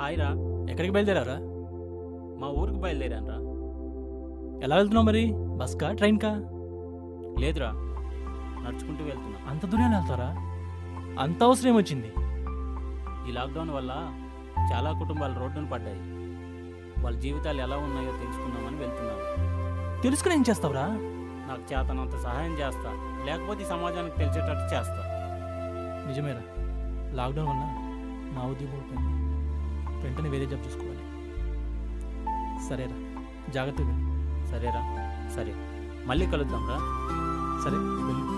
Hi రా ఎక్కడికి బయలుదేరారా మా ఊరికి బయలుదేరాను రా ఎలా వెళ్తున్నావు మరి? బస్కా ట్రైన్కా? లేదురా నడుచుకుంటూ వెళ్తున్నా. అంత దూరం వెళ్తారా? అంత అవసరం ఏమొచ్చింది? ఈ లాక్డౌన్ వల్ల చాలా కుటుంబాలు రోడ్డున పడ్డాయి. వాళ్ళ జీవితాలు ఎలా ఉన్నాయో తెలుసుకుందామని వెళ్తున్నాను తెలుసుకుని ఏం చేస్తావురా? నాకు చేతనంత సహాయం చేస్తా. లేకపోతే ఈ సమాజానికి తెలిసేటట్టు చేస్తా. నిజమేరా. లాక్డౌన్ వల్ల నా ఉద్యోగం వెంటనే వేరే జాబ్ చూసుకోవాలి. సరేరా. జాగ్రత్తగా సరేరా. సరే. మళ్ళీ కలుద్దాం రా సరే వెళ్ళు.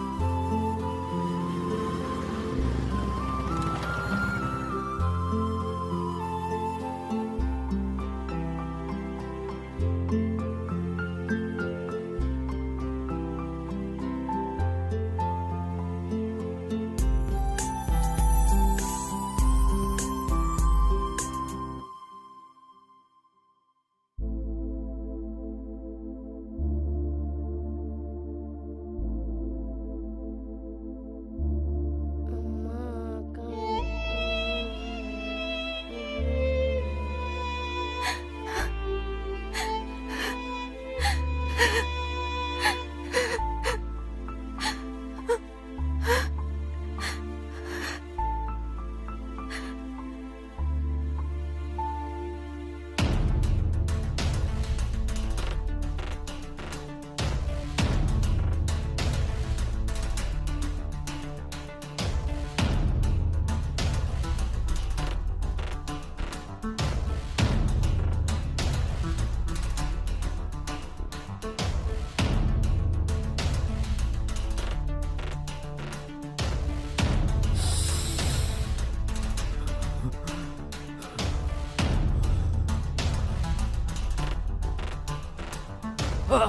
హలో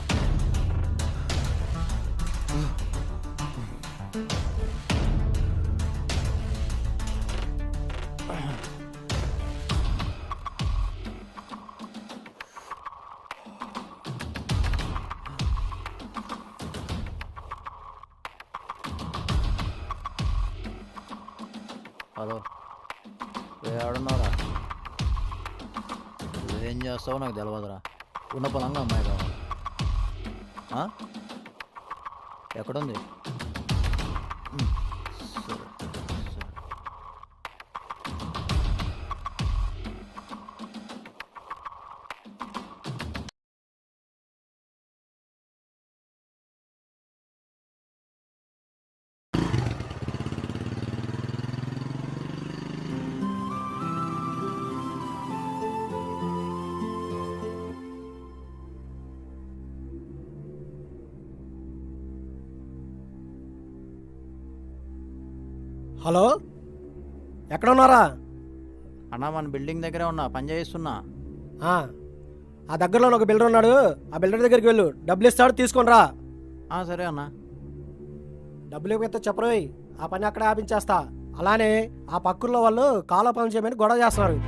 ఏడున్నారా ఏం చేస్తావో నాకు తెలియదురా ఉన్న పొలంగా అమ్మాయి కావాలి ఆ? ఎక్కడుంది? హలో? ఎక్కడ ఉన్నారా అన్నా మన బిల్డింగ్ దగ్గరే ఉన్నా పని చేయిస్తున్నా. ఆ, దగ్గరలో ఒక బిల్డర్ ఉన్నాడు. ఆ బిల్డర్ దగ్గరికి వెళ్ళు. డబ్బులు ఇస్తాడు తీసుకొని రా. ఆ, సరే అన్నా. డబ్బులు ఇవ్వకపోతే చెప్పరోయ్ ఆ పని అక్కడే ఆపించేస్తా. అలానే ఆ పక్కల్లో వాళ్ళు కాలో పని చేయమని గొడవ చేస్తున్నారు.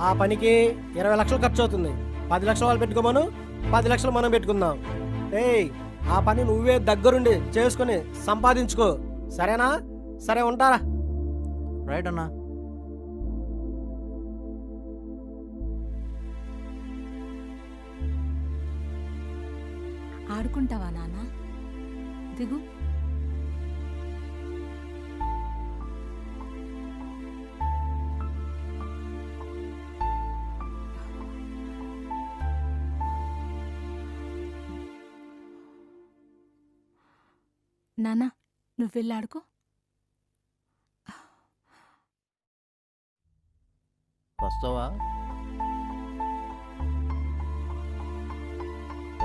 ఆ పనికి ఇరవై లక్షలు ఖర్చు అవుతుంది. పది లక్షలు వాళ్ళు పెట్టుకోమను పది లక్షలు మనం పెట్టుకుందాం. ఏయ్ ఆ పని నువ్వే దగ్గరుండి చేసుకుని సంపాదించుకో. సరేనా? సరే ఉంటారా? రైట్ అన్నా. ఆడుకుంటావా నాన్న? దిగు. నాన్న నువ్వు వెళ్ళి వస్తావా?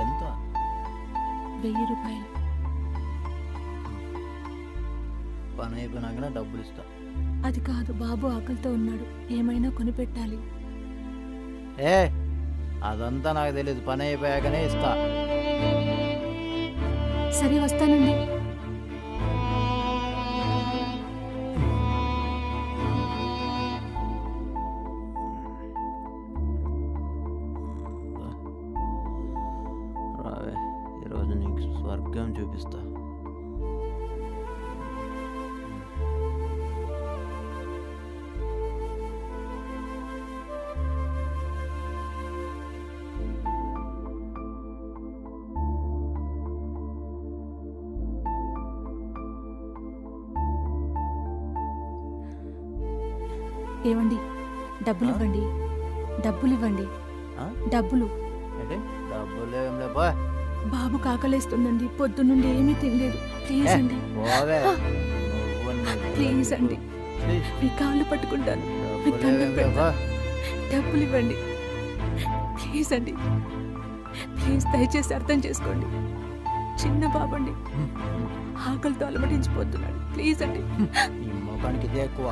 ఎంత? వెయ్యి రూపాయలు. పని అయిపోయినాకనే డబ్బులు ఇస్తా. అది కాదు బాబు ఆకలితో ఉన్నాడు. ఏమైనా కొనిపెట్టాలి. ఏ అదంతా నాకు తెలియదు పని అయిపోయాకనే ఇస్తా. సరే వస్తానండి. స్వర్గం చూపిస్తా. ఏవండి? డబ్బులు ఇవ్వండి డబ్బులు ఇవ్వండి డబ్బులు. అంటే డబ్బులు ఏం లేబా బాబు కాకలేస్తుందండి. పొద్దున్నుండి ఏమీ తినలేదు. ప్లీజ్. అండి. ప్లీజ్ అండి. మీ కాళ్ళు పట్టుకుంటాను. డబ్బులు దండం ఇవ్వండి. ప్లీజ్ అండి. ప్లీజ్ దయచేసి అర్థం చేసుకోండి. చిన్న బాబండి. ఆకలితో అలమటించిపోతున్నాడు. ప్లీజ్ అండి. ఈ ముఖానికి ఇదే ఎక్కువ.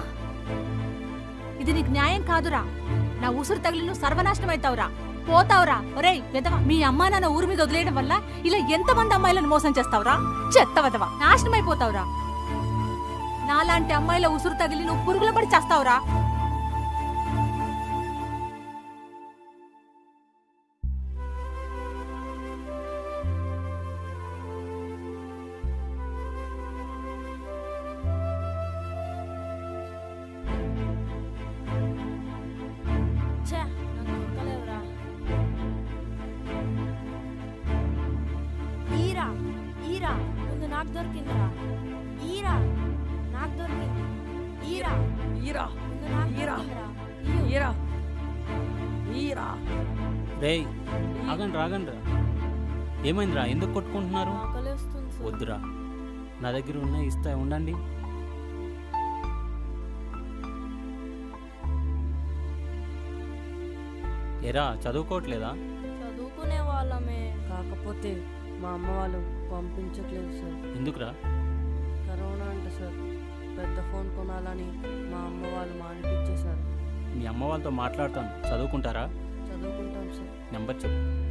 ఇది నీకు న్యాయం కాదురా. నా ఉసురు తగిలి నువ్వు సర్వనాశనం అవుతావురా. పోతావురా. ఒరేయ్ వెదవ మీ అమ్మా నాన్న ఊరి మీద వదిలేయడం వల్ల ఇలా ఎంతమంది అమ్మాయిలను మోసం చేస్తావురా? చెత్త వెదవ నాశనం నాలాంటి అమ్మాయిల ఉసురు తగిలి నువ్వు పురుగుల పడి చేస్తావురా. ఈరా ఆగండి రాగండి ఏమైందిరా? ఎందుకు కొట్టుకుంటున్నారు. వద్దురా. నా దగ్గర ఉన్నాయి ఇస్తా ఉండండి. ఎరా చదువుకోవట్లేదా? చదువుకునే వాళ్ళమే. కాకపోతే మా అమ్మ వాళ్ళు పంపించట్లేదు సార్. ఎందుకురా? కరోనా అంట సార్. పెద్ద ఫోన్ కొనాలని మా అమ్మ వాళ్ళు మానిపించేశారు. మీ అమ్మ వాళ్ళతో మాట్లాడతాను. చదువుకుంటారా? చదువుకుంటాం సార్. నెంబర్ చెప్పు.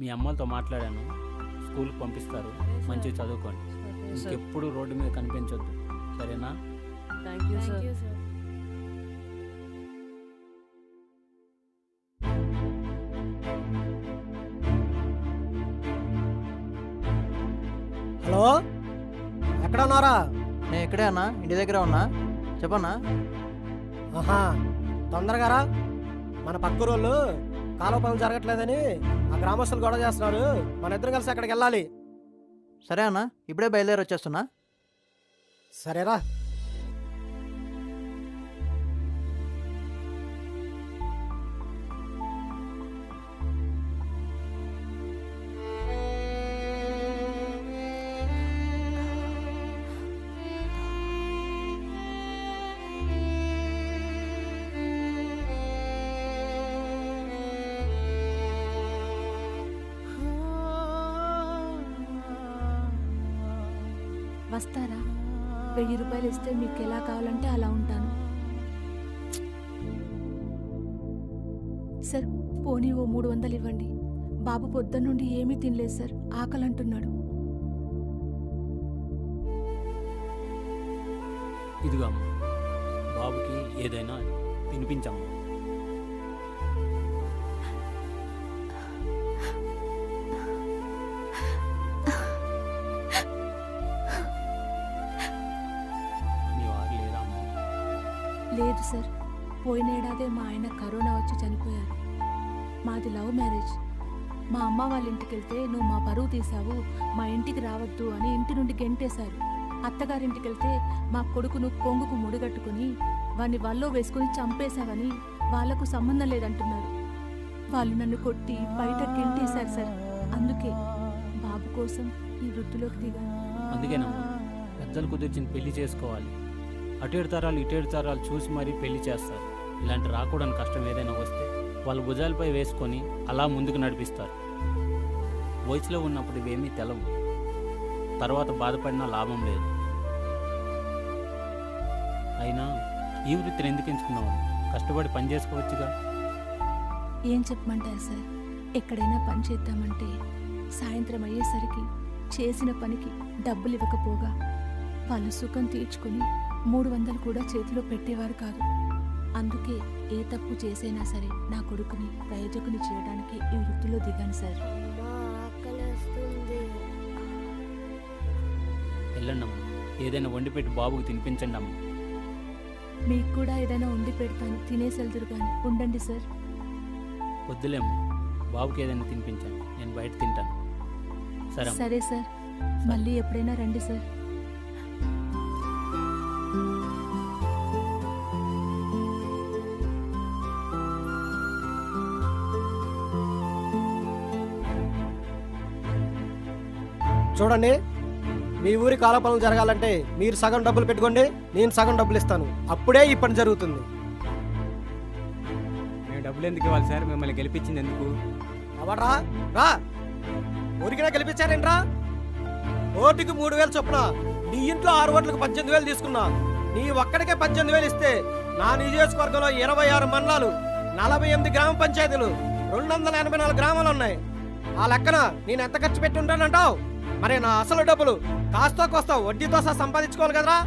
మీ అమ్మలతో మాట్లాడాను. స్కూల్కి పంపిస్తారు. మంచిగా చదువుకోండి. ఇంకెప్పుడు రోడ్డు మీద కనిపించొద్దు. సరేనా? Thank you sir. హలో? ఎక్కడ ఉన్నారా నేను ఇక్కడే అన్నా. ఇంటి దగ్గర ఉన్నా. చెప్పన్నా? ఆహా తొందరగా రా. మన పక్కూరోళ్ళు కాలువ పనులు జరగట్లేదని ఆ గ్రామస్తులు గొడవ చేస్తున్నారు. మన ఇద్దరం కలిసి అక్కడికి వెళ్ళాలి. సరే అన్నా ఇప్పుడే బయలుదేరి వచ్చేస్తున్నా. సరేరా. వస్తారా? వెయ్యి రూపాయలు ఇస్తే మీకు ఎలా కావాలంటే అలా ఉంటాను. సార్ పోనీ ఓ మూడు వందలు ఇవ్వండి. బాబు పొద్దున్న నుండి ఏమీ తినలేదు సార్. ఆకలి అంటున్నాడు ఇదిగో బాబుకి ఏదైనా తినిపించమ్మా. పోయిన ఏడాదే మా ఆయన కరోనా వచ్చి చనిపోయారు. మాది లవ్ మ్యారేజ్. మా అమ్మ వాళ్ళ ఇంటికి వెళ్తే నువ్వు మా పరువు తీసావు మా ఇంటికి రావద్దు అని ఇంటి నుండి గెంటేశారు. అత్తగారింటికి వెళ్తే మా కొడుకును కొంగుకు ముడిగట్టుకుని వాన్ని వల్లో వేసుకుని చంపేశావని వాళ్ళకు సంబంధం లేదంటున్నారు. వాళ్ళు నన్ను కొట్టి బయట గెంటేశారు సార్. అందుకే బాబు కోసం ఈ వృద్ధిలోకి దిగాను. అందుకేనమ్మా పెద్దలు కుదిర్చిన పెళ్ళి చేసుకోవాలి. అటేడు తరాలు ఇటేడు తరాలు చూసి మరీ పెళ్ళి చేస్తారు. ఇలాంటి రాకూడని కష్టం ఏదైనా వస్తే వాళ్ళ భుజాలపై వేసుకొని అలా ముందుకు నడిపిస్తారు. వయసులో ఉన్నప్పుడు ఇవేమీ తెలవు. తర్వాత బాధపడినా లాభం లేదు. అయినా ఈ వృత్తిని ఎందుకు ఎంచుకున్నావు? కష్టపడి పని చేసుకోవచ్చుగా? ఏం చెప్పమంటారు సార్? ఎక్కడైనా పని చేద్దామంటే సాయంత్రం అయ్యేసరికి చేసిన పనికి డబ్బులు ఇవ్వకపోగా వాళ్ళ సుఖం తీర్చుకుని మూడు వందలు కూడా చేతిలో పెట్టేవారు కాదు. అందుకే ఏ తప్పు చేసైనా సరే నా కొడుకుని ప్రయోజకుని చేయడానికి ఈ వృత్తిలో దిగాను సార్. ఏదైనా వండి పెట్టి బాబుకి తినిపించండి అమ్మా. మీకు కూడా ఏదైనా వండి పెడతాను. తినేసి వెళ్తురు కానీ ఉండండి సార్. వద్దులేమ్మా బాబుకి ఏదైనా తినిపించండి. నేను బయట తింటాను. సరే. సరే సార్. మళ్ళీ ఎప్పుడైనా రండి సార్. చూడండి మీ ఊరి కాలపాలన జరగాలంటే మీరు సగం డబ్బులు పెట్టుకోండి నేను సగం డబ్బులు ఇస్తాను. అప్పుడే ఈ పని జరుగుతుంది. మేము డబ్బులు ఎందుకు ఇవ్వాలి సార్? మిమ్మల్ని గెలిపించింది ఎందుకు? ఎవడ్రా? రా! ఊరికినా గెలిపించారేంట్రా? ఓటుకి మూడు వేలు చొప్పున నీ ఇంట్లో ఆరు ఓట్లకు పద్దెనిమిది వేలు తీసుకున్నా. నీ ఒక్కడికే పద్దెనిమిది వేలు ఇస్తే నా నియోజకవర్గంలో ఇరవై ఆరు మండలాలు నలభై ఎనిమిది గ్రామ పంచాయతీలు రెండు వందల ఎనభై నాలుగు గ్రామాలు ఉన్నాయి. ఆ లెక్కన నేను ఎంత ఖర్చు పెట్టి ఉంటానంటావు? మరి నా అసలు డబ్బులు కాస్తో కోస్తా వడ్డీతో సహా సంపాదించుకోవాలి కదరా?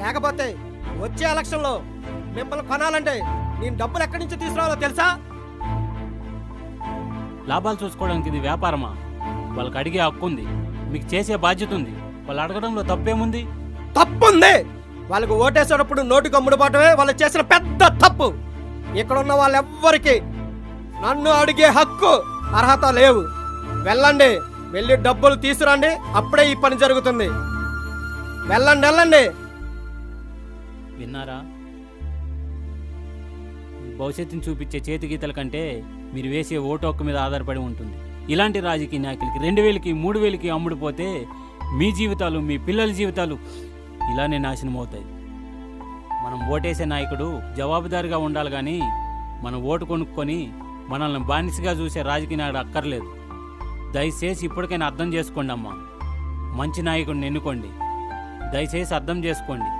లేకపోతే వచ్చే ఎలక్షన్లో మిమ్మల్ని కొనాలంటే నేను డబ్బులు ఎక్కడి నుంచి తీసుకురావాలో తెలుసా? లాభాలు చూసుకోవడానికి ఇది వ్యాపారమా? వాళ్ళకి అడిగే హక్కు ఉంది. మీకు చేసే బాధ్యత ఉంది. వాళ్ళు అడగడంలో తప్పేముంది? తప్పుంది! వాళ్ళకు ఓటేసేటప్పుడు నోటికి అమ్ముడుపోవటమే వాళ్ళు చేసిన పెద్ద తప్పు. ఇక్కడ ఉన్న వాళ్ళెవ్వరికి నన్ను అడిగే హక్కు అర్హత లేవు. వెళ్ళండి. వెళ్ళి డబ్బులు తీసుకురండి. అప్పుడే ఈ పని జరుగుతుంది. వెళ్ళండి వెళ్ళండి. విన్నారా? భవిష్యత్తుని చూపించే చేతిగీతల కంటే మీరు వేసే ఓటు హక్కు మీద ఆధారపడి ఉంటుంది. ఇలాంటి రాజకీయ నాయకులకి రెండు వేలకి మూడు వేలకి అమ్ముడుపోతే మీ జీవితాలు మీ పిల్లల జీవితాలు ఇలానే నాశనం అవుతాయి. మనం ఓటేసే నాయకుడు జవాబుదారిగా ఉండాలి కానీ మనం ఓటు కొనుక్కొని మనల్ని బానిసగా చూసే రాజకీయ నాయకుడు అక్కర్లేదు. దయచేసి ఇప్పటికైనా అర్థం చేసుకోండి అమ్మా మంచి నాయకుడిని ఎన్నుకోండి. దయచేసి అర్థం చేసుకోండి.